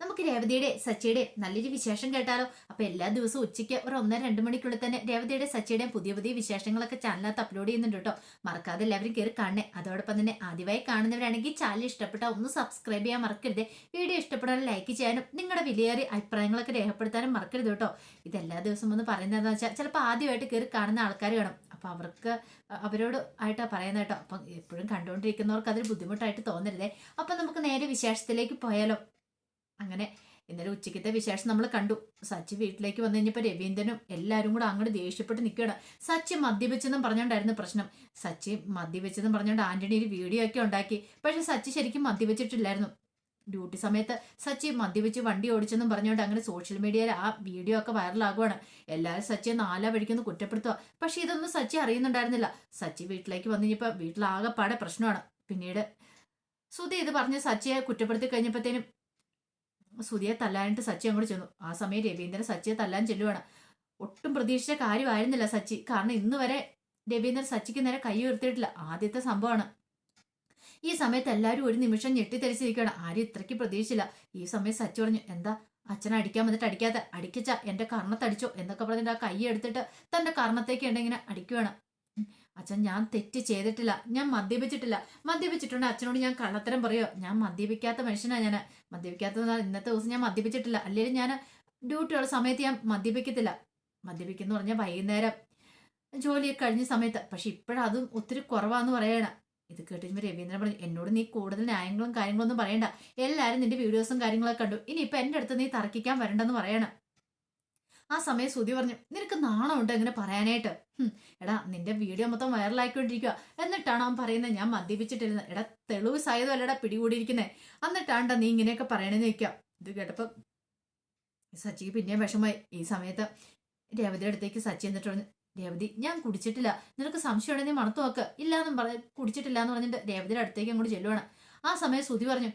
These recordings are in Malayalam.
നമുക്ക് രേവതിയുടെ സച്ചിയുടെ നല്ലൊരു വിശേഷം കേട്ടാലോ? അപ്പൊ എല്ലാ ദിവസവും ഉച്ചയ്ക്ക് ഒരു ഒന്നര രണ്ട് മണിക്കുള്ളിൽ തന്നെ രേവതിയുടെ സച്ചിയുടെയും പുതിയ പുതിയ വിശേഷങ്ങളൊക്കെ ചാനലിനകത്ത് അപ്ലോഡ് ചെയ്യുന്നുണ്ട് കേട്ടോ. മറക്കാതെ എല്ലാവരും കയറി കാണണേ. അതോടൊപ്പം തന്നെ ആദ്യമായി കാണുന്നവരാണെങ്കിൽ ചാനൽ ഇഷ്ടപ്പെട്ടാൽ ഒന്ന് സബ്സ്ക്രൈബ് ചെയ്യാൻ മറക്കരുത്. വീഡിയോ ഇഷ്ടപ്പെടാൻ ലൈക്ക് ചെയ്യാനും നിങ്ങളുടെ വിലയേറിയ അഭിപ്രായങ്ങളൊക്കെ രേഖപ്പെടുത്താനും മറക്കരുത് കേട്ടോ. ഇതെല്ലാ ദിവസവും ഒന്ന് പറയുന്നതെന്ന് വെച്ചാൽ ചിലപ്പോൾ ആദ്യമായിട്ട് കയറി കാണുന്ന ആൾക്കാർ കാണും. അപ്പൊ അവർക്ക് അവരോട് ആയിട്ടാ പറയുന്നത് കേട്ടോ. അപ്പം എപ്പോഴും കണ്ടുകൊണ്ടിരിക്കുന്നവർക്ക് അതൊരു ബുദ്ധിമുട്ടായിട്ട് തോന്നരുതേ. അപ്പം നമുക്ക് നേരെ വിശേഷത്തിലേക്ക് പോയാലോ? അങ്ങനെ ഇന്നലെ ഉച്ചയ്ക്കത്തെ വിശേഷം നമ്മൾ കണ്ടു. സച്ചി വീട്ടിലേക്ക് വന്നു കഴിഞ്ഞപ്പോൾ രവീന്ദ്രനും എല്ലാവരും കൂടെ അങ്ങോട്ട് ദേഷ്യപ്പെട്ട് നിൽക്കുകയാണ് സച്ചി മദ്യപിച്ചെന്നും പറഞ്ഞുകൊണ്ടായിരുന്നു പ്രശ്നം. സച്ചി മദ്യപിച്ചെന്നും പറഞ്ഞുകൊണ്ട് ആന്റണി ഒരു വീഡിയോ ഒക്കെ ഉണ്ടാക്കി. പക്ഷെ സച്ചി ശരിക്കും മദ്യപിച്ചിട്ടില്ലായിരുന്നു. ഡ്യൂട്ടി സമയത്ത് സച്ചി മദ്യപിച്ച് വണ്ടി ഓടിച്ചെന്നും പറഞ്ഞുകൊണ്ട് അങ്ങനെ സോഷ്യൽ മീഡിയയിൽ ആ വീഡിയോ ഒക്കെ വൈറലാകുവാണ് എല്ലാവരും സച്ചിയെ നാലാ വഴിക്കൊന്ന് കുറ്റപ്പെടുത്തുക പക്ഷെ ഇതൊന്നും സച്ചി അറിയുന്നുണ്ടായിരുന്നില്ല. സച്ചി വീട്ടിലേക്ക് വന്നു കഴിഞ്ഞപ്പോൾ വീട്ടിലാകെപ്പാടെ പ്രശ്നമാണ്. പിന്നീട് സുധി ഇത് പറഞ്ഞ് സച്ചിയെ കുറ്റപ്പെടുത്തി കഴിഞ്ഞപ്പോഴത്തേനും സുധിയെ തല്ലാനായിട്ട് സച്ചി അങ്ങോട്ട് ചെന്നു. ആ സമയം രവീന്ദ്രൻ സച്ചിയെ തല്ലാൻ ചെല്ലുവാണ്. ഒട്ടും പ്രതീക്ഷിച്ച കാര്യമായിരുന്നില്ല സച്ചി. കാരണം ഇന്ന് വരെ രവീന്ദ്രൻ സച്ചിക്ക് നേരെ കൈ ഉയർത്തിയിട്ടില്ല. ആദ്യത്തെ സംഭവമാണ്. ഈ സമയത്ത് എല്ലാവരും ഒരു നിമിഷം ഞെട്ടിത്തെരിച്ചിരിക്കുകയാണ് ആരും ഇത്രയ്ക്ക് പ്രതീക്ഷിച്ചില്ല. ഈ സമയം സച്ചി പറഞ്ഞു എന്താ? അച്ഛനെ അടിക്കാൻ വന്നിട്ട് അടിക്കാത്ത അടിക്കച്ച. എന്റെ കർണത്തടിച്ചോ? എന്നൊക്കെ പറഞ്ഞിട്ട് ആ കൈ എടുത്തിട്ട് തന്റെ കർണത്തേക്ക് ഉണ്ടെങ്കിൽ അടിക്കുവാണ്. അച്ഛൻ ഞാൻ തെറ്റ് ചെയ്തിട്ടില്ല. ഞാൻ മദ്യപിച്ചിട്ടില്ല. മദ്യപിച്ചിട്ടുണ്ട്. അച്ഛനോട് ഞാൻ കള്ളത്തരം പറയോ? ഞാൻ മദ്യപിക്കാത്ത മനുഷ്യനാണ് ഞാൻ മദ്യപിക്കാത്ത ഇന്നത്തെ ദിവസം ഞാൻ മദ്യപിച്ചിട്ടില്ല. അല്ലെങ്കിൽ ഞാൻ ഡ്യൂട്ടിയുള്ള സമയത്ത് ഞാൻ മദ്യപിക്കത്തില്ല. മദ്യപിക്കുന്നു പറഞ്ഞാൽ വൈകുന്നേരം. ജോലിയൊക്കെ കഴിഞ്ഞ സമയത്ത്. പക്ഷെ ഇപ്പോഴതും ഒത്തിരി കുറവാന്ന് പറയണം. ഇത് കേട്ടിരുമ്പോൾ രവീന്ദ്രൻ പറഞ്ഞു എന്നോട് നീ കൂടുതൽ ന്യായങ്ങളും കാര്യങ്ങളൊന്നും പറയണ്ട. എല്ലാവരും നിന്റെ വീഡിയോസും കാര്യങ്ങളൊക്കെ കണ്ടു. ഇനി ഇപ്പം എന്റെ അടുത്ത് നീ തർക്കിക്കാൻ വരണ്ടെന്ന് പറയണം. ആ സമയം സുതി പറഞ്ഞു നിനക്ക് നാണമുണ്ട് ഇങ്ങനെ പറയാനായിട്ട്. എടാ നിന്റെ വീഡിയോ മൊത്തം വൈറലായിക്കൊണ്ടിരിക്കുക എന്നിട്ടാണ് അവൻ പറയുന്നത് ഞാൻ മദ്യപിച്ചിട്ടിരുന്നത് എടാ തെളിവ് സഹിതം അല്ലടാ പിടികൂടിയിരിക്കുന്നത് എന്നിട്ടാണ്ടാ നീ ഇങ്ങനെയൊക്കെ പറയണെന്ന് വെക്കാം ഇത് കേട്ടപ്പോ സച്ചിക്ക് പിന്നെയും വിഷമമായി. ഈ സമയത്ത് രേവതിയുടെ അടുത്തേക്ക് സച്ചി എന്നിട്ട് പറഞ്ഞു രേവതി ഞാൻ കുടിച്ചിട്ടില്ല. നിനക്ക് സംശയം ഉണ്ടെങ്കിൽ മണത്തു നോക്ക്. ഇല്ലാന്നും പറ കുടിച്ചിട്ടില്ല എന്ന് പറഞ്ഞിട്ട് രേവതിയുടെ അടുത്തേക്ക് അങ്ങോട്ട് ചെല്ലുവാണ്. ആ സമയം സുതി പറഞ്ഞു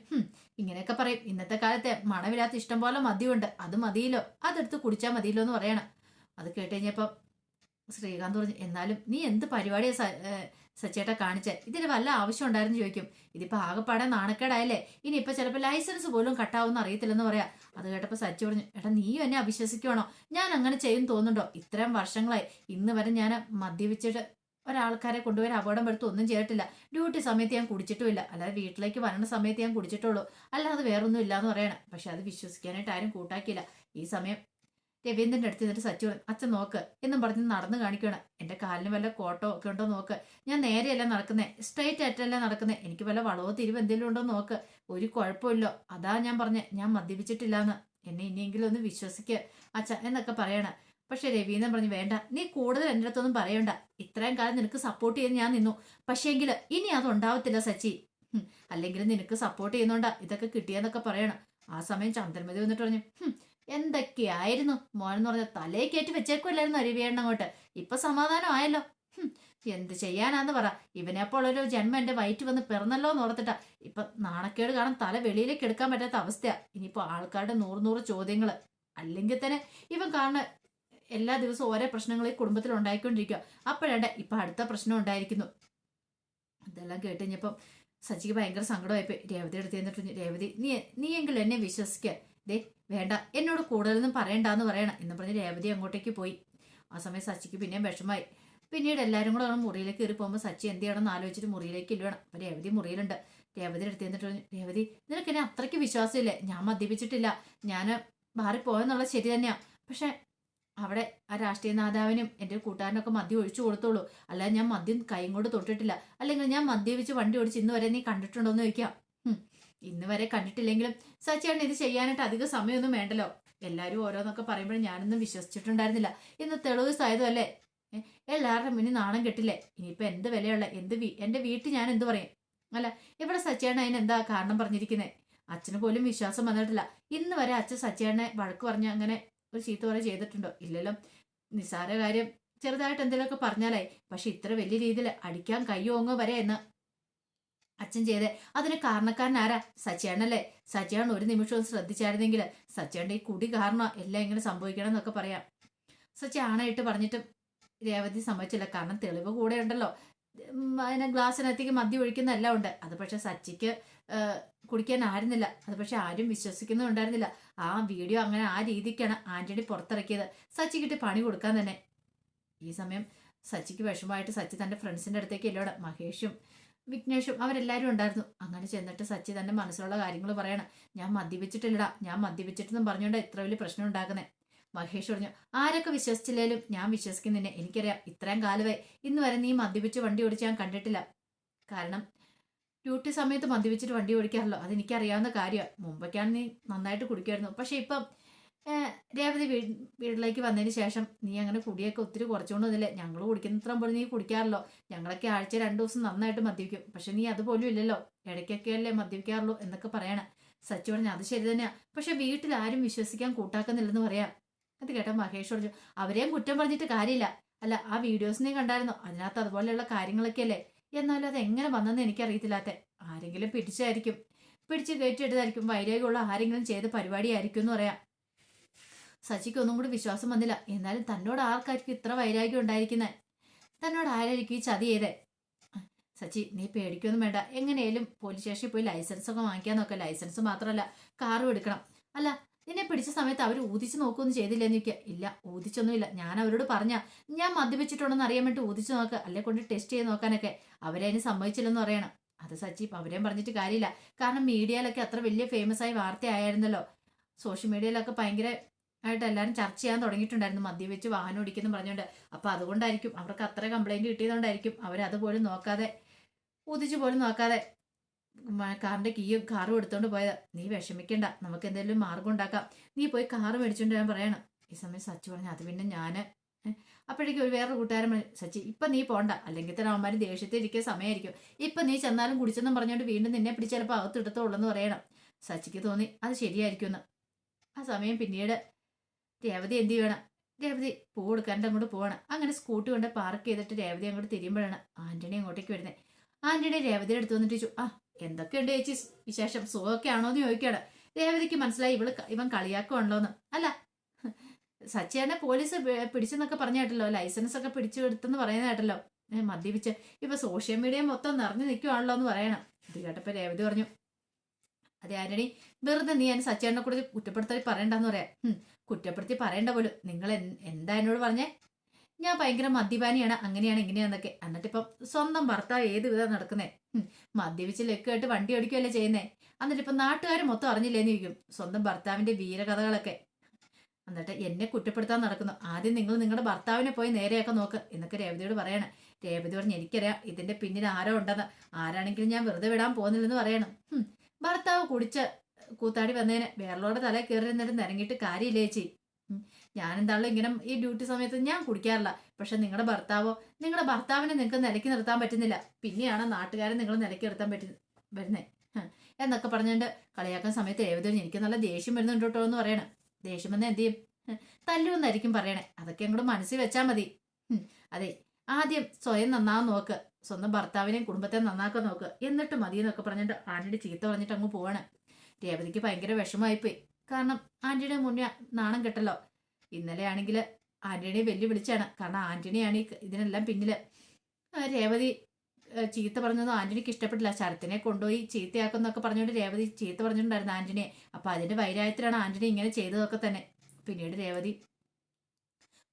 ഇങ്ങനെയൊക്കെ പറയും. ഇന്നത്തെ കാലത്തെ മണമില്ലാത്ത ഇഷ്ടം പോലെ മദ്യമുണ്ട്. അത് മതിയല്ലോ. അതെടുത്ത് കുടിച്ചാൽ മതിയല്ലോ എന്ന് പറയണം. അത് കേട്ട് കഴിഞ്ഞപ്പോൾ ശ്രീകാന്ത് പറഞ്ഞു എന്നാലും നീ എന്ത് പരിപാടിയാ സച്ചേട്ട കാണിച്ചേ? ഇതിന് വല്ല ആവശ്യം ഉണ്ടായിരുന്നു ചോദിക്കും. ഇതിപ്പോ ആകെപ്പാടെ നാണക്കേടായല്ലേ. ഇനി ഇപ്പൊ ചിലപ്പോൾ ലൈസൻസ് പോലും കട്ടാവുന്ന അറിയത്തില്ലെന്ന് പറയാ. അത് കേട്ടപ്പോ സച്ചി പറഞ്ഞു എടാ നീ എന്നെ അവിശ്വസിക്കുവാണോ? ഞാൻ അങ്ങനെ ചെയ്യും തോന്നുന്നുണ്ടോ? ഇത്രയും വർഷങ്ങളായി. ഇന്ന് വരെ ഞാൻ മദ്യപിച്ചിട്ട് ഒരാൾക്കാരെ കൊണ്ടുപോയി അപകടം പെടുത്തു ഒന്നും ചെയ്തിട്ടില്ല. ഡ്യൂട്ടി സമയത്ത് ഞാൻ കുടിച്ചിട്ടുമില്ല. അല്ലാതെ വീട്ടിലേക്ക് വരണ സമയത്ത് ഞാൻ കുടിച്ചിട്ടുള്ളൂ. അല്ലാതെ വേറൊന്നും ഇല്ലാന്ന് പറയണം. പക്ഷെ അത് വിശ്വസിക്കാനായിട്ട് ആരും കൂട്ടാക്കിയില്ല. ഈ സമയം രവീന്ദ്രന്റെ അടുത്ത് നിന്നിട്ട് സച്ചു അച്ഛൻ നോക്ക് എന്നും പറഞ്ഞ് നടന്നു കാണിക്കണം എന്റെ കാലിന് വല്ല കോട്ടോ ഒക്കെ ഉണ്ടോ നോക്ക്. ഞാൻ നേരെയല്ല നടക്കുന്നേ. സ്ട്രെയിറ്റ് ആയിട്ടല്ല നടക്കുന്നേ. എനിക്ക് വല്ല വളവോ തിരിവ് എന്തെങ്കിലും ഉണ്ടോ നോക്ക്. ഒരു കുഴപ്പമില്ലോ. അതാ ഞാൻ പറഞ്ഞേ. ഞാൻ മദ്യപിച്ചിട്ടില്ലാന്ന്. എന്നെ ഇനിയെങ്കിലും ഒന്ന് വിശ്വസിക്ക്. അച്ഛ എന്നൊക്കെ പറയണ. പക്ഷെ രവീന്ദ്രൻ പറഞ്ഞു വേണ്ട നീ കൂടുതൽ എന്റെ അടുത്തൊന്നും പറയണ്ട. ഇത്രയും കാലം നിനക്ക് സപ്പോർട്ട് ചെയ്ത് ഞാൻ നിന്നു. പക്ഷേങ്കിൽ ഇനി അത് ഉണ്ടാവത്തില്ല സച്ചി. അല്ലെങ്കിൽ നിനക്ക് സപ്പോർട്ട് ചെയ്യുന്നോണ്ടാ. ഇതൊക്കെ കിട്ടിയെന്നൊക്കെ പറയണം. ആ സമയം ചന്ദ്രമതി വന്നിട്ട് പറഞ്ഞു "ഹും, എന്തൊക്കെയായിരുന്നു? മോനെന്ന് പറഞ്ഞ തലേ കയറ്റി വെച്ചേക്കുമല്ലായിരുന്നു അരുവിയേണ്ട അങ്ങോട്ട്. ഇപ്പൊ സമാധാനം ആയല്ലോ. എന്ത് ചെയ്യാനാന്ന് പറ. ഇവനെപ്പോൾ ഒരു ജന്മം എന്റെ വയറ്റ് വന്ന് പിറന്നല്ലോ എന്ന് ഓർത്തിട്ടാ. ഇപ്പൊ നാണക്കേട് കാരണം തല വെളിയിലേക്ക് എടുക്കാൻ പറ്റാത്ത അവസ്ഥയാ. ഇനിയിപ്പോ ആൾക്കാരുടെ നൂറ് നൂറ് ചോദ്യങ്ങൾ. അല്ലെങ്കിൽ തന്നെ ഇവൻ കാണുന്ന എല്ലാ ദിവസവും ഓരോ പ്രശ്നങ്ങൾ ഈ കുടുംബത്തിൽ ഉണ്ടായിക്കൊണ്ടിരിക്കുക അപ്പോഴേണ്ട ഇപ്പൊ അടുത്ത പ്രശ്നം ഉണ്ടായിരിക്കുന്നു. ഇതെല്ലാം കേട്ട് കഴിഞ്ഞപ്പം സച്ചിക്ക് ഭയങ്കര സങ്കടമായിപ്പോയി. രേവതി എടുത്ത് തന്നിട്ട് രേവതി നീ നീയെങ്കിലും എന്നെ വിശ്വസിക്ക. ദേ വേണ്ട. എന്നോട് കൂടുതലൊന്നും പറയണ്ടെന്ന് പറയണം. എന്ന് പറഞ്ഞ് രേവതി അങ്ങോട്ടേക്ക് പോയി. ആ സമയം സച്ചിക്ക് പിന്നെയും വിഷമായി പിന്നീട് എല്ലാവരും കൂടെ മുറിയിലേക്ക് കയറി പോകുമ്പോൾ സച്ചി എന്ത് ചെയ്യണമെന്ന് ആലോചിച്ചിട്ട് മുറിയിലേക്ക് ഇല്ലുവേണം. അപ്പൊ രേവതി മുറിയിലുണ്ട്. രേവതി എടുത്ത് തന്നിട്ട് രേവതി നിനക്ക് എന്നെ അത്രയ്ക്ക് വിശ്വാസമില്ലേ? ഞാൻ മദ്യപിച്ചിട്ടില്ല. ഞാൻ മാറിപ്പോയെന്നുള്ളത് ശരി തന്നെയാ. പക്ഷെ അവിടെ ആ രാഷ്ട്രീയ നേതാവിനും എന്റെ കൂട്ടുകാരനൊക്കെ മദ്യം ഒഴിച്ചു കൊടുത്തോളൂ. അല്ലാതെ ഞാൻ മദ്യം കൈയും കൊണ്ട് തൊട്ടിട്ടില്ല. അല്ലെങ്കിൽ ഞാൻ മദ്യപിച്ച് വണ്ടി ഓടിച്ച് ഇന്ന് വരെ നീ കണ്ടിട്ടുണ്ടോ എന്ന് ചോദിക്കാം. ഇന്ന് വരെ കണ്ടിട്ടില്ലെങ്കിലും സച്ചിയാണ് ഇത് ചെയ്യാനായിട്ട് അധികം സമയമൊന്നും വേണ്ടല്ലോ. എല്ലാവരും ഓരോന്നൊക്കെ പറയുമ്പോഴും ഞാനൊന്നും വിശ്വസിച്ചിട്ടുണ്ടായിരുന്നില്ല. ഇന്ന് തെളിവ് സായതും അല്ലേ? എല്ലാവരുടെ മുന്നിൽ നാണം കെട്ടില്ലേ? ഇനിയിപ്പോ എന്ത് വിലയുള്ള എന്ത് വീ- എന്റെ വീട്ടിൽ ഞാൻ എന്ത് പറയും? അല്ല ഇവിടെ സച്ചിയാണ് അതിന് എന്താ കാരണം പറഞ്ഞിരിക്കുന്നത് അച്ഛന് പോലും വിശ്വാസം വന്നിട്ടില്ല. ഇന്ന് വരെ അച്ഛൻ സച്ചിയാണെ വഴക്ക് പറഞ്ഞ് അങ്ങനെ ഒരു ചീത്ത പറ ചെയ്തിട്ടുണ്ടോ? ഇല്ലല്ലോ. നിസ്സാര കാര്യം. ചെറുതായിട്ട് എന്തെങ്കിലുമൊക്കെ പറഞ്ഞാലായി. പക്ഷെ ഇത്ര വലിയ രീതിയിൽ അടിക്കാൻ കയ്യോങ്ങോ വരെ എന്ന് അച്ഛൻ ചെയ്തേ. അതിന് കാരണക്കാരൻ ആരാ സച്ചിയാണല്ലേ? സച്ചിയാണ് ഒരു നിമിഷവും ശ്രദ്ധിച്ചായിരുന്നെങ്കിൽ സച്ചിയാണ്ട് ഈ കുടി കാരണം എല്ലാം ഇങ്ങനെ സംഭവിക്കണം എന്നൊക്കെ പറയാം. സച്ചി ആണായിട്ട് പറഞ്ഞിട്ടും രേവതി സമ്മതിച്ചില്ല. കാരണം തെളിവ് കൂടെ ഉണ്ടല്ലോ. അതിനെ ഗ്ലാസ്സിനകത്തേക്ക് മദ്യം ഒഴിക്കുന്ന എല്ലാം ഉണ്ട്. അത് പക്ഷെ സച്ചിക്ക് കുടിക്കാനായിരുന്നില്ല. അത് പക്ഷെ ആരും വിശ്വസിക്കുന്നുണ്ടായിരുന്നില്ല. ആ വീഡിയോ അങ്ങനെ ആ രീതിക്കാണ് ആന്റണി പുറത്തിറക്കിയത്. സച്ചി കിട്ടി പണി കൊടുക്കാൻ തന്നെ. ഈ സമയം സച്ചിക്ക് വിഷമമായിട്ട് സച്ചി തന്റെ ഫ്രണ്ട്സിന്റെ അടുത്തേക്ക് എല്ലോടെ. മഹേഷും വിഘ്നേഷും അവരെല്ലാവരും ഉണ്ടായിരുന്നു. അങ്ങനെ ചെന്നിട്ട് സച്ചി തന്റെ മനസ്സിലുള്ള കാര്യങ്ങൾ പറയണം. ഞാൻ മദ്യപിച്ചിട്ടില്ലടാ. ഞാൻ മദ്യപിച്ചിട്ടെന്നും പറഞ്ഞുകൊണ്ട് ഇത്ര വലിയ പ്രശ്നം ഉണ്ടാക്കുന്നേ. മഹേഷ് പറഞ്ഞു ആരൊക്കെ വിശ്വസിച്ചില്ലേലും ഞാൻ വിശ്വസിക്കുന്നില്ല. എനിക്കറിയാം ഇത്രയും കാലമായി. ഇന്ന് വരെ നീ മദ്യപിച്ച് വണ്ടി ഓടിച്ച് ഞാൻ കണ്ടിട്ടില്ല. കാരണം ഡ്യൂട്ടി സമയത്ത് മദ്യപിച്ചിട്ട് വണ്ടി ഓടിക്കാറല്ലോ അതെനിക്കറിയാവുന്ന കാര്യമാണ് മുമ്പൊക്കെയാണ് നീ നന്നായിട്ട് കുടിക്കുമായിരുന്നു. പക്ഷെ ഇപ്പം രേവതി വീ വീട്ടിലേക്ക് വന്നതിന് ശേഷം നീ അങ്ങനെ കുടിയൊക്കെ ഒത്തിരി കുറച്ചുകൊണ്ടൊന്നുമില്ല ഞങ്ങൾ കുടിക്കുന്നത്ര പോലെ നീ കുടിക്കാറല്ലോ ഞങ്ങളൊക്കെ ആഴ്ച രണ്ട് ദിവസം നന്നായിട്ട് മദ്യപിക്കും പക്ഷെ നീ അതുപോലും ഇല്ലല്ലോ. ഇടയ്ക്കൊക്കെയല്ലേ മദ്യപിക്കാറുള്ളൂ എന്നൊക്കെ പറയണേ. സച്ചു പറഞ്ഞു അത് ശരി തന്നെയാ. പക്ഷെ വീട്ടിൽ ആരും വിശ്വസിക്കാൻ കൂട്ടാക്കുന്നില്ലെന്ന് പറയാം. അത് കേട്ട മഹേഷ് പറഞ്ഞു അവരെയും കുറ്റം പറഞ്ഞിട്ട് കാര്യമില്ല. അല്ല ആ വീഡിയോസ് നീ കണ്ടായിരുന്നോ? അതിനകത്ത് അതുപോലെയുള്ള കാര്യങ്ങളൊക്കെ അല്ലേ എന്നാലും അത് എങ്ങനെ വന്നെന്ന് എനിക്കറിയത്തില്ലാത്ത ആരെങ്കിലും പിടിച്ചായിരിക്കും. പിടിച്ച് കയറ്റിയെടുത്തായിരിക്കും വൈരാഗ്യമുള്ള ആരെങ്കിലും ചെയ്ത പരിപാടിയായിരിക്കും എന്ന് പറയാം. സച്ചിക്ക് ഒന്നും കൂടി വിശ്വാസം വന്നില്ല. എന്നാലും തന്നോട് ആർക്കായിരിക്കും ഇത്ര വൈരാഗ്യം ഉണ്ടായിരിക്കുന്നത് തന്നോട് ആരായിരിക്കും ഈ ചതി ചെയ്തേ? സച്ചി നീ പേടിക്കൊന്നും വേണ്ട. എങ്ങനെയാലും പോലീസ് സ്റ്റേഷനിൽ പോയി ലൈസൻസ് ഒക്കെ വാങ്ങിക്കാൻ നോക്കാം ലൈസൻസ് മാത്രമല്ല കാറും എടുക്കണം. അല്ല നിന്നെ പിടിച്ച സമയത്ത് അവർ ഊതിച്ച് നോക്കുകയൊന്നും ചെയ്തില്ലെന്ന് ചോദിക്കുക ഇല്ല ഊതിച്ചൊന്നുമില്ല. ഞാൻ അവരോട് പറഞ്ഞ ഞാൻ മദ്യപിച്ചിട്ടുണ്ടെന്ന് അറിയാൻ വേണ്ടി ഊതിച്ച് നോക്കുക അല്ലെ കൊണ്ട് ടെസ്റ്റ് ചെയ്ത് നോക്കാനൊക്കെ. അവരെ അതിന് സമ്മതിച്ചില്ലെന്ന് പറയണം. അത് സച്ചി അവരെയും പറഞ്ഞിട്ട് കാര്യമില്ല. കാരണം മീഡിയയിലൊക്കെ അത്ര വലിയ ഫേമസ് ആയി വാർത്തയായിരുന്നല്ലോ. സോഷ്യൽ മീഡിയയിലൊക്കെ ഭയങ്കര ആയിട്ട് എല്ലാവരും ചർച്ച ചെയ്യാൻ തുടങ്ങിയിട്ടുണ്ടായിരുന്നു. മദ്യപിച്ച് വാഹനം ഓടിക്കുന്നു പറഞ്ഞുകൊണ്ട് അപ്പോൾ അതുകൊണ്ടായിരിക്കും അവർക്ക് അത്ര കംപ്ലൈന്റ് കിട്ടിയതുകൊണ്ടായിരിക്കും അവരതുപോലും നോക്കാതെ ഊതിച്ചു പോലും നോക്കാതെ കാറിന്റെ കീ കാറും എടുത്തോണ്ട് പോയതാ. നീ വിഷമിക്കണ്ട നമുക്ക് എന്തെങ്കിലും മാർഗം ഉണ്ടാക്കാം. നീ പോയി കാറ് മേടിച്ചോണ്ട് ഞാൻ പറയണം. ഈ സമയം സച്ചു പറഞ്ഞു അത് പിന്നെ ഞാൻ. അപ്പോഴേക്കും ഒരു വേറൊരു കൂട്ടുകാരൻ സച്ചി ഇപ്പൊ നീ പോണ്ട. അല്ലെങ്കിൽ തന്നെ അവന്മാർ ദേഷ്യത്തിൽ ഇരിക്കുന്ന സമയമായിരിക്കും. ഇപ്പൊ നീ ചെന്നാലും കുടിച്ചെന്നും പറഞ്ഞുകൊണ്ട് വീണ്ടും നിന്നെ പിടിച്ച് ചിലപ്പോൾ അകത്തെടുത്തോളെന്ന് പറയണം. സച്ചിക്ക് തോന്നി അത് ശരിയായിരിക്കുമെന്ന്. ആ സമയം പിന്നീട് രേവതി എന്ത് ചെയ്യണം? രേവതി പൂ കൊടുക്കാണ്ട് അങ്ങോട്ട് പോകണം അങ്ങനെ സ്കൂട്ടി കൊണ്ട് പാർക്ക് ചെയ്തിട്ട് രേവതി അങ്ങോട്ട് തിരിയുമ്പോഴാണ് ആന്റണി അങ്ങോട്ടേക്ക് വരുന്നത് ആന്റണി രേവതിയുടെ അടുത്ത് വന്നിട്ട് ചോദിച്ചു ആ എന്തൊക്കെയുണ്ട് ചേച്ചി? വിശേഷം സുഖമൊക്കെ ആണോ എന്ന് ചോദിക്കുകയാണ്. രേവതിക്ക് മനസ്സിലായി ഇവൾ ഇവൻ കളിയാക്കുവാണല്ലോന്ന്. അല്ല സച്ചേനെ പോലീസ് പിടിച്ചെന്നൊക്കെ പറഞ്ഞ കേട്ടല്ലോ ലൈസൻസ് ഒക്കെ പിടിച്ചു എടുത്തെന്ന് പറയുന്ന കേട്ടല്ലോ മദ്യപിച്ച് ഇപ്പൊ സോഷ്യൽ മീഡിയ മൊത്തം നിറഞ്ഞു നിൽക്കുവാണല്ലോ എന്ന് പറയണം. ഇത് കേട്ടപ്പോ രേവതി പറഞ്ഞു അതെ ആന്റണി വെറുതെ നീ എന്നെ സച്ചേനെ കൂടി കുറ്റപ്പെടുത്തി പറയണ്ടെന്ന് പറയാം. കുറ്റപ്പെടുത്തി പറയണ്ട പോലും. നിങ്ങൾ എന്താ എന്നോട് പറഞ്ഞേ? ഞാൻ ഭയങ്കര മദ്യപാനിയാണ് അങ്ങനെയാണ് ഇങ്ങനെയാണെന്നൊക്കെ എന്നിട്ടിപ്പം സ്വന്തം ഭർത്താവ് ഏത് വിധം നടക്കുന്നേ? മദ്യപിച്ച് ലക്കായിട്ട് വണ്ടി ഓടിക്കുകയല്ലേ ചെയ്യുന്നേ? എന്നിട്ടിപ്പം നാട്ടുകാർ മൊത്തം അറിഞ്ഞില്ലേന്ന് ചോദിക്കും സ്വന്തം ഭർത്താവിന്റെ വീരകഥകളൊക്കെ. എന്നിട്ട് എന്നെ കുറ്റപ്പെടുത്താൻ നടക്കുന്നു. ആദ്യം നിങ്ങൾ നിങ്ങളുടെ ഭർത്താവിനെ പോയി നേരെയൊക്കെ നോക്ക് എന്നൊക്കെ രേവതിയോട് പറയണം. രേവതി പറഞ്ഞ് എനിക്കറിയാം ഇതിന്റെ പിന്നിൽ ആരോ ഉണ്ടെന്ന്. ആരാണെങ്കിലും ഞാൻ വെറുതെ വിടാൻ പോകുന്നില്ലെന്ന് പറയണം. ഭർത്താവ് കുടിച്ച് കൂത്താടി വന്നതിന് വേറെലോടെ തല കയറി നിന്നിട്ട് നിരങ്ങിയിട്ട് കാര്യമില്ലേ ചേച്ചി? ഉം, ഞാനെന്താണല്ലോ ഇങ്ങനെ ഈ ഡ്യൂട്ടി സമയത്ത് ഞാൻ കുടിക്കാറില്ല. പക്ഷെ നിങ്ങളുടെ ഭർത്താവോ നിങ്ങളുടെ ഭർത്താവിനെ നിങ്ങൾക്ക് നിലയ്ക്ക് നിർത്താൻ പറ്റുന്നില്ല. പിന്നെയാണ് നാട്ടുകാരെ നിങ്ങൾ നിലയ്ക്ക് നിർത്താൻ പറ്റി വരുന്നേ. ഹ്, എന്നൊക്കെ പറഞ്ഞുകൊണ്ട് കളിയാക്കുന്ന സമയത്ത് ഏവതും എനിക്ക് നല്ല ദേഷ്യം വരുന്നുണ്ട് കേട്ടോ എന്ന് പറയണം. ദേഷ്യം വന്നാൽ എന്ത് ചെയ്യും? തല്ലുമെന്നായിരിക്കും പറയണേ. അതൊക്കെ അങ്ങോട്ട് മനസ്സിൽ വെച്ചാൽ മതി. അതെ ആദ്യം സ്വയം നന്നാവാൻ നോക്ക്. സ്വന്തം ഭർത്താവിനെയും കുടുംബത്തെ നന്നാക്കാൻ നോക്ക്. എന്നിട്ട് മതി എന്നൊക്കെ പറഞ്ഞിട്ട് ആന്റിയുടെ ചീത്ത പറഞ്ഞിട്ട് അങ്ങ് പോവാണ്. രേവതിക്ക് ഭയങ്കര വിഷമമായിപ്പോയി. കാരണം ആന്റിയുടെ മുന്നേ നാണം കെട്ടല്ലോ. ഇന്നലെ ആണെങ്കിൽ ആന്റണിയെ വെല്ലുവിളിച്ചാണ്. കാരണം ആന്റണിയാണ് ഈ ഇതിനെല്ലാം പിന്നിൽ. രേവതി ചീത്ത പറഞ്ഞതൊന്നും ആന്റണിക്ക് ഇഷ്ടപ്പെട്ടില്ല. ശരത്തിനെ കൊണ്ടുപോയി ചീത്തയാക്കുന്നൊക്കെ പറഞ്ഞുകൊണ്ട് രേവതി ചീത്ത പറഞ്ഞിട്ടുണ്ടായിരുന്നു ആന്റണിയെ. അപ്പൊ അതിന്റെ വൈരായത്തിലാണ് ആന്റണി ഇങ്ങനെ ചെയ്തതൊക്കെ തന്നെ. പിന്നീട് രേവതി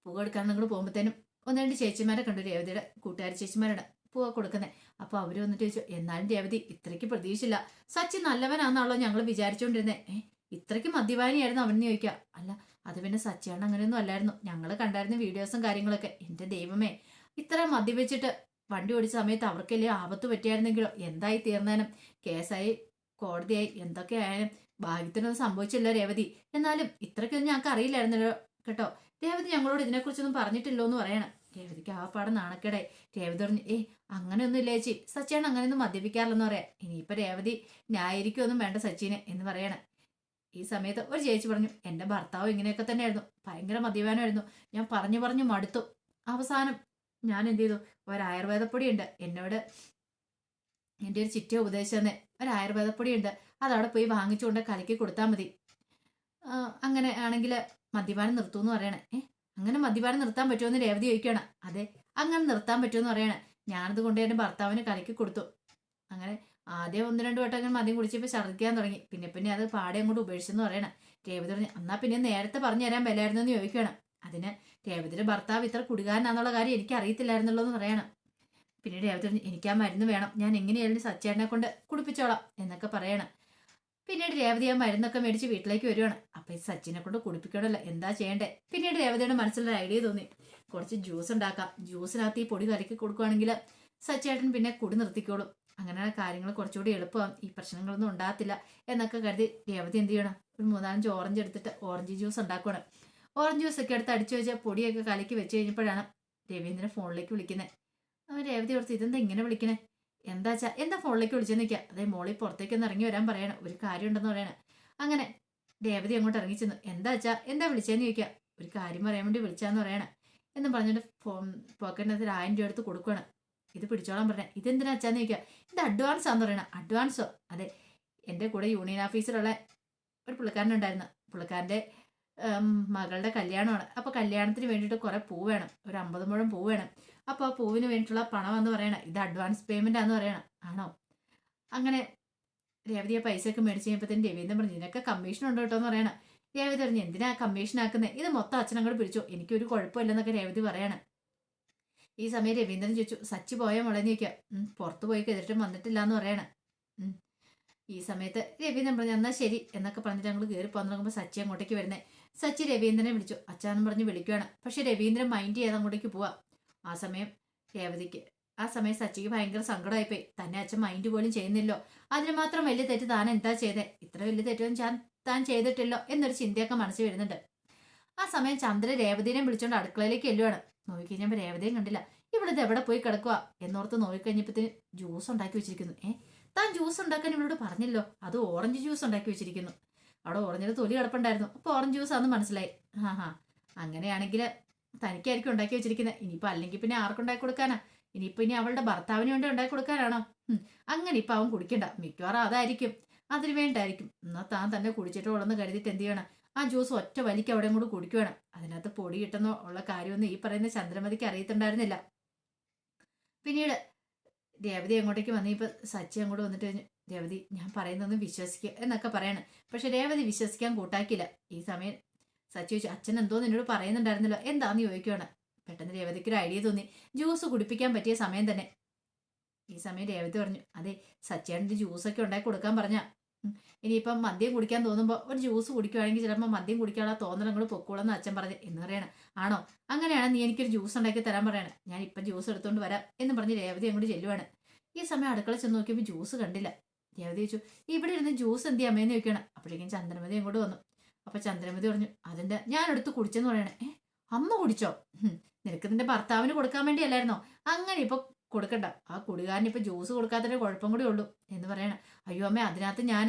പൂവ് എടുക്കാൻ നിങ്ങൾ പോകുമ്പോഴത്തേനും ഒന്ന് രണ്ട് ചേച്ചിമാരെ കണ്ടു. രേവതിയുടെ കൂട്ടുകാരി ചേച്ചിമാരാണ് പൂവ കൊടുക്കുന്നത് അപ്പൊ അവർ വന്നിട്ട് ചോദിച്ചു എന്നാലും രേവതി ഇത്രയ്ക്ക് പ്രതീക്ഷയില്ല. സച്ചി നല്ലവനാണെന്നാണല്ലോ ഞങ്ങൾ വിചാരിച്ചുകൊണ്ടിരുന്നേ ഏഹ് ഇത്രയ്ക്ക് മദ്യപാനിയായിരുന്നു അവനെന്ന് ചോദിക്കുക അല്ല അത് പിന്നെ സച്ചിയാണ് അങ്ങനെയൊന്നും അല്ലായിരുന്നു. ഞങ്ങൾ കണ്ടായിരുന്ന വീഡിയോസും കാര്യങ്ങളൊക്കെ. എന്റെ ദൈവമേ. ഇത്ര മദ്യപിച്ചിട്ട് വണ്ടി ഓടിച്ച സമയത്ത് അവർക്കല്ലേ ആപത്ത് പറ്റിയായിരുന്നെങ്കിലോ? എന്തായി തീർന്നാനും? കേസായി കോടതിയായി എന്തൊക്കെ ആയാലും ഭാഗ്യത്തിനൊന്നും സംഭവിച്ചില്ല രേവതി. എന്നാലും ഇത്രയ്ക്കൊന്നും ഞങ്ങൾക്ക് അറിയില്ലായിരുന്നല്ലോ കേട്ടോ. രേവതി ഞങ്ങളോട് ഇതിനെക്കുറിച്ചൊന്നും പറഞ്ഞിട്ടില്ലോ എന്ന് പറയണം. രേവതിക്ക് ആ പാടം നാണക്കേടായി. രേവതി പറഞ്ഞു ഏ അങ്ങനെയൊന്നും ഇല്ല ചേച്ചി. സച്ചിയാണ് അങ്ങനെയൊന്നും മദ്യപിക്കാറില്ലെന്ന് പറയാം. ഇനിയിപ്പോൾ രേവതി ന്യായീകരിക്കൊന്നും വേണ്ട സച്ചിനെ എന്ന് പറയണം. ഈ സമയത്ത് ഒരു ചേച്ചി പറഞ്ഞു എന്റെ ഭർത്താവ് ഇങ്ങനെയൊക്കെ തന്നെയായിരുന്നു. ഭയങ്കര മദ്യപാനമായിരുന്നു. ഞാൻ പറഞ്ഞു പറഞ്ഞു മടുത്തു. അവസാനം ഞാൻ എന്ത് ചെയ്തു? ഒരു ആയുർവേദപ്പൊടി ഉണ്ട് എന്നോട് എന്റെ ഒരു ചിറ്റ ഉപദേശം തന്നെ. ഒരു ആയുർവേദപ്പൊടി ഉണ്ട് അതവിടെ പോയി വാങ്ങിച്ചുകൊണ്ട് കലക്കി കൊടുത്താൽ മതി. അങ്ങനെ ആണെങ്കിൽ മദ്യപാനം നിർത്തുമെന്ന് പറയണേ. ഏഹ് അങ്ങനെ മദ്യപാനം നിർത്താൻ പറ്റുമെന്ന് രേവതി ചോദിക്കുകയാണ്. അതെ അങ്ങനെ നിർത്താൻ പറ്റുമെന്ന് പറയണേ. ഞാനത് കൊണ്ട് എന്റെ ഭർത്താവിന് കലക്കി കൊടുത്തു. അങ്ങനെ ആദ്യം ഒന്ന് രണ്ട് വട്ടം മദ്യം കുടിച്ചപ്പോൾ ഛർദ്ദിക്കാൻ തുടങ്ങി. പിന്നെ പിന്നെ അത് പാടെ അങ്ങോട്ട് ഉപേക്ഷിച്ചെന്ന് പറയണം. രേവതി പറഞ്ഞു എന്നാ പിന്നെ നേരത്തെ പറഞ്ഞു തരാൻ വിലയായിരുന്നു എന്ന് ചോദിക്കണം അതിന് രേവതിയുടെ ഭർത്താവ് ഇത്ര കുടുകാരനാന്നുള്ള കാര്യം എനിക്ക് അറിയത്തില്ലായിരുന്നല്ലോ എന്ന് പറയണം. പിന്നെ രേവതി പറഞ്ഞു എനിക്ക് ആ മരുന്ന് വേണം. ഞാൻ എങ്ങനെയായാലും സച്ചേട്ടനെ കൊണ്ട് കുടിപ്പിച്ചോളാം എന്നൊക്കെ പറയണം. പിന്നീട് രേവതി ആ മരുന്നൊക്കെ മേടിച്ച് വീട്ടിലേക്ക് വരുവാണ്. അപ്പൊ ഈ സച്ചിനെ കൊണ്ട് കുടിപ്പിക്കണമല്ലോ എന്താ ചെയ്യണ്ടേ? പിന്നീട് രേവതിയുടെ മനസ്സിലൊരു ഐഡിയ തോന്നി. കുറച്ച് ജ്യൂസ് ഉണ്ടാക്കാം. ജ്യൂസിനകത്ത് ഈ പൊടി കലക്കി കൊടുക്കുവാണെങ്കിൽ സച്ചേട്ടൻ പിന്നെ കുടി നിർത്തിക്കോളും. അങ്ങനെ കാര്യങ്ങൾ കുറച്ചുകൂടി എളുപ്പമാകും ഈ പ്രശ്നങ്ങളൊന്നും ഉണ്ടാകത്തില്ല എന്നൊക്കെ കരുതി രേവതി എന്ത് ചെയ്യണം? ഒരു മൂന്നാലഞ്ച് ഓറഞ്ച് എടുത്തിട്ട് ഓറഞ്ച് ജ്യൂസ് ഉണ്ടാക്കണം. ഓറഞ്ച് ജ്യൂസ് ഒക്കെ എടുത്ത് അടിച്ചു വെച്ചാൽ പൊടിയൊക്കെ കലക്കി വെച്ച് കഴിഞ്ഞപ്പോഴാണ് രവീന്ദ്രൻ ഫോണിലേക്ക് വിളിക്കുന്നത് അവൻ രേവതി ഓർത്ത് ഇതെന്താ ഇങ്ങനെ വിളിക്കണേ എന്താ വെച്ചാൽ എന്താ ഫോണിലേക്ക് വിളിച്ചെന്ന് നിൽക്കുക അതേ മോളി പുറത്തേക്ക് ഒന്ന് ഇറങ്ങി വരാൻ പറയണം. ഒരു കാര്യം ഉണ്ടെന്ന് പറയണം. അങ്ങനെ രേവതി അങ്ങോട്ട് ഇറങ്ങി ചെന്നു. എന്താ വെച്ചാൽ എന്താ വിളിച്ചതെന്ന് ചോദിക്കുക ഒരു കാര്യം പറയാൻ വേണ്ടി വിളിച്ചാന്ന് പറയണം എന്ന് പറഞ്ഞിട്ട് ഫോൺ പോക്കറ്റിനകത്ത് ഒരു ആയിരം രൂപ എടുത്ത് കൊടുക്കണം ഇത് പിടിച്ചോളാൻ പറഞ്ഞ. ഇതെന്തിനാ അച്ഛാന്ന് ചോദിക്കുക ഇത് അഡ്വാൻസ് ആന്ന് പറയണം. അഡ്വാൻസോ അതെ. എന്റെ കൂടെ യൂണിയൻ ഓഫീസിലുള്ള ഒരു പുള്ളിക്കാരനുണ്ടായിരുന്നു പുള്ളിക്കാരന്റെ മകളുടെ കല്യാണമാണ്. അപ്പോൾ കല്യാണത്തിന് വേണ്ടിയിട്ട് കുറേ പൂ വേണം. ഒരു അമ്പത് മുഴം പൂ വേണം. അപ്പോൾ ആ പൂവിന് വേണ്ടിയിട്ടുള്ള പണം എന്ന് പറയണം. ഇത് അഡ്വാൻസ് പേയ്മെന്റ് ആന്ന് പറയണം. ആണോ? അങ്ങനെ രേവതി ആ പൈസയൊക്കെ മേടിച്ച് കഴിഞ്ഞപ്പോഴത്തേന് രവീന്ദ്രൻ പറഞ്ഞു ഇതിനൊക്കെ കമ്മീഷൻ ഉണ്ട് കേട്ടോ എന്ന് പറയണം. രേവതി പറഞ്ഞു എന്തിനാ കമ്മീഷൻ ആക്കുന്നത് ഇത് മൊത്തം അച്ഛനങ്ങോട് പിടിച്ചു. എനിക്കൊരു കുഴപ്പമില്ലെന്നൊക്കെ രേവതി പറയണം. ഈ സമയം രവീന്ദ്രൻ ചോദിച്ചു സച്ചി പോയ മുളഞ്ഞ് ചോദിക്കുക. പുറത്തു പോയി എതിർട്ടും വന്നിട്ടില്ല എന്ന് പറയണം. ഈ സമയത്ത് രവീന്ദ്രൻ പറഞ്ഞു എന്നാൽ ശരി എന്നൊക്കെ പറഞ്ഞിട്ട് ഞങ്ങൾ കയറി പോകാൻ തുടങ്ങുമ്പോൾ സച്ചി അങ്ങോട്ടേക്ക് വരുന്നേ. സച്ചി രവീന്ദ്രനെ വിളിച്ചു. അച്ഛാന്നും പറഞ്ഞ് വിളിക്കുകയാണ് പക്ഷെ രവീന്ദ്രൻ മൈൻഡ് ചെയ്യാതെ അങ്ങോട്ടേക്ക് പോവാ. ആ സമയം രേവതിക്ക് ആ സമയം സച്ചിക്ക് ഭയങ്കര സങ്കടമായിപ്പോയി. തന്നെ അച്ഛൻ മൈൻഡ് പോലും ചെയ്യുന്നില്ലോ. അതിന് മാത്രം വലിയ തെറ്റ് താൻ എന്താ ചെയ്തേ? ഇത്ര വലിയ തെറ്റൊന്നും ഞാൻ താൻ ചെയ്തിട്ടില്ലോ എന്നൊരു ചിന്തയൊക്കെ മനസ്സിൽ വരുന്നുണ്ട്. ആ സമയം ചന്ദ്ര രേവതിനെ വിളിച്ചുകൊണ്ട് അടുക്കളയിലേക്ക് എല്ലുവാണ് നോക്കിക്കഴിഞ്ഞപ്പോൾ രേവതയും കണ്ടില്ല. ഇവിടെ ഇത് എവിടെ പോയി കിടക്കുക എന്നോർത്ത് നോക്കിക്കഴിഞ്ഞപ്പത്തിന് ജ്യൂസ് ഉണ്ടാക്കി വെച്ചിരിക്കുന്നു. ഏ താൻ ജ്യൂസ് ഉണ്ടാക്കാൻ ഇവളോട് പറഞ്ഞല്ലോ? അത് ഓറഞ്ച് ജ്യൂസ് ഉണ്ടാക്കി വെച്ചിരിക്കുന്നു. അവിടെ ഓറഞ്ചിന്റെ തൊലി കിടപ്പുണ്ടായിരുന്നു. അപ്പോൾ ഓറഞ്ച് ജ്യൂസ് ആണെന്ന് മനസ്സിലായി. ആ ഹാ. അങ്ങനെയാണെങ്കിൽ തനിക്കായിരിക്കും ഉണ്ടാക്കി വെച്ചിരിക്കുന്നത് ഇനിയിപ്പോൾ അല്ലെങ്കിൽ പിന്നെ ആർക്കുണ്ടാക്കി കൊടുക്കാനാ. ഇനിയിപ്പോൾ ഇനി അവളുടെ ഭർത്താവിന് വേണ്ടി ഉണ്ടാക്കി കൊടുക്കാനാണോ? അങ്ങനെ ഇപ്പം അവൻ കുടിക്കണ്ട. മിക്കവാറും അതായിരിക്കും. അതിന് വേണ്ടായിരിക്കും. എന്നാൽ താൻ തന്നെ കുടിച്ചിട്ടുള്ളെന്ന് കരുതിയിട്ട് എന്ത് ചെയ്യണം? ആ ജ്യൂസ് ഒറ്റ വലിക്ക് അവിടെയും കൂടി കുടിക്കുവാണ് അതിനകത്ത് പൊടി കിട്ടുന്നോ ഉള്ള കാര്യമൊന്നും ഈ പറയുന്ന ചന്ദ്രമതിക്ക് അറിയത്തുണ്ടായിരുന്നില്ല. പിന്നീട് രേവതി അങ്ങോട്ടേക്ക് ഇപ്പൊ സച്ചി അങ്ങോട്ട് വന്നിട്ട് രേവതി ഞാൻ പറയുന്നതൊന്നും വിശ്വസിക്കുക എന്നൊക്കെ പറയണം. പക്ഷെ രേവതി വിശ്വസിക്കാൻ കൂട്ടാക്കില്ല ഈ സമയം സച്ചി ചോദിച്ചു അച്ഛൻ എന്തോ നിന്നോട് പറയുന്നുണ്ടായിരുന്നല്ലോ എന്താന്ന് ചോദിക്കുകയാണ് പെട്ടെന്ന് രേവതിക്ക് ഒരു ഐഡിയ തോന്നി. ജ്യൂസ് കുടിപ്പിക്കാൻ പറ്റിയ സമയം തന്നെ. ഈ സമയം രേവതി പറഞ്ഞു അതെ സച്ചേട്ടന്റെ ജ്യൂസൊക്കെ ഉണ്ടാക്കി കൊടുക്കാൻ പറഞ്ഞ ഇനിയിപ്പം മദ്യം കുടിക്കാൻ തോന്നുമ്പോൾ ഒരു ജ്യൂസ് കുടിക്കുവാണെങ്കിൽ ചിലപ്പോൾ മദ്യം കുടിക്കാനുള്ള തോന്നലങ്ങൾ പൊക്കോളെന്ന് അച്ഛൻ പറഞ്ഞു. എന്ന് പറയണം. ആണോ? അങ്ങനെയാണ് നീ എനിക്കൊരു ജ്യൂസ് ഉണ്ടാക്കി തരാൻ പറയണം. ഞാൻ ഇപ്പം ജ്യൂസ് എടുത്തുകൊണ്ട് വരാം എന്ന് പറഞ്ഞ് രേവതി അങ്ങോട്ട് ചെല്ലുവാണ്. ഈ സമയം അടുക്കള ചെന്ന് നോക്കിയപ്പോൾ ജ്യൂസ് കണ്ടില്ല. രേവതി ചോദിച്ചു ഇവിടെ ഇരുന്ന് ജ്യൂസ് എന്ത് അമ്മയെന്ന് ചോദിക്കണം അപ്പോഴേക്കും ചന്ദ്രമതി അങ്ങോട്ട് വന്നു. അപ്പൊ ചന്ദ്രമതി പറഞ്ഞു അതിന്റെ ഞാൻ എടുത്ത് കുടിച്ചെന്ന് പറയണേ. അമ്മ കുടിച്ചോ? നിനക്ക് നിന്റെ ഭർത്താവിന് കൊടുക്കാൻ വേണ്ടിയല്ലായിരുന്നോ അങ്ങനെ ഇപ്പൊ കൊടുക്കണ്ട. ആ കുടികാരന് ഇപ്പൊ ജ്യൂസ് കൊടുക്കാത്തതിന്റെ കുഴപ്പം കൂടി ഉള്ളൂ എന്ന് പറയണം. അയ്യോ അമ്മ അതിനകത്ത് ഞാൻ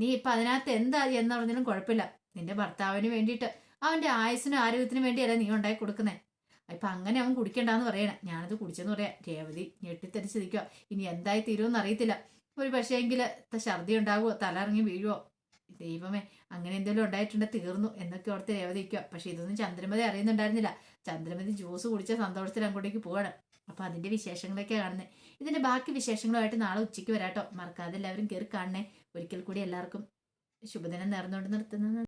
നീ ഇപ്പൊ അതിനകത്ത് എന്താ എന്ന് പറഞ്ഞാലും കുഴപ്പമില്ല. നിന്റെ ഭർത്താവിന് വേണ്ടിയിട്ട് അവന്റെ ആയുസിനും ആരോഗ്യത്തിനും വേണ്ടിയല്ല നീ ഉണ്ടായി കൊടുക്കുന്നേ. ഇപ്പൊ അങ്ങനെ അവൻ കുടിക്കണ്ടെന്ന് പറയണേ. ഞാനത് കുടിച്ചെന്ന് പറയാം. രേവതി ഞെട്ടിത്തെറിച്ച് നിൽക്കുക ഇനി എന്തായി തീരുമെന്ന് അറിയത്തില്ല. ഒരു പക്ഷേ എങ്കിൽ ഛർദി ഉണ്ടാവുമോ തലയിറങ്ങി വീഴുവോ? ദൈവമേ അങ്ങനെ എന്തെങ്കിലും ഉണ്ടായിട്ടുണ്ട് തീർന്നു എന്നൊക്കെ ഓർത്ത് രേവതിക്കുക പക്ഷെ ഇതൊന്നും ചന്ദ്രമതി അറിയുന്നുണ്ടായിരുന്നില്ല. ചന്ദ്രമതി ജ്യൂസ് കുടിച്ച സന്തോഷത്തിൽ അങ്ങോട്ടേക്ക് പോവാണ്. അപ്പൊ അതിന്റെ വിശേഷങ്ങളൊക്കെ കാണുന്നത് ഇതിന്റെ ബാക്കി വിശേഷങ്ങളുമായിട്ട് നാളെ ഉച്ചയ്ക്ക് വരാട്ടോ. മറക്കാതെ എല്ലാവരും കയറി കാണണേ. ഒരിക്കൽ കൂടി എല്ലാവർക്കും ശുഭദിനം നേർന്നുകൊണ്ട് നിർത്തുന്നത്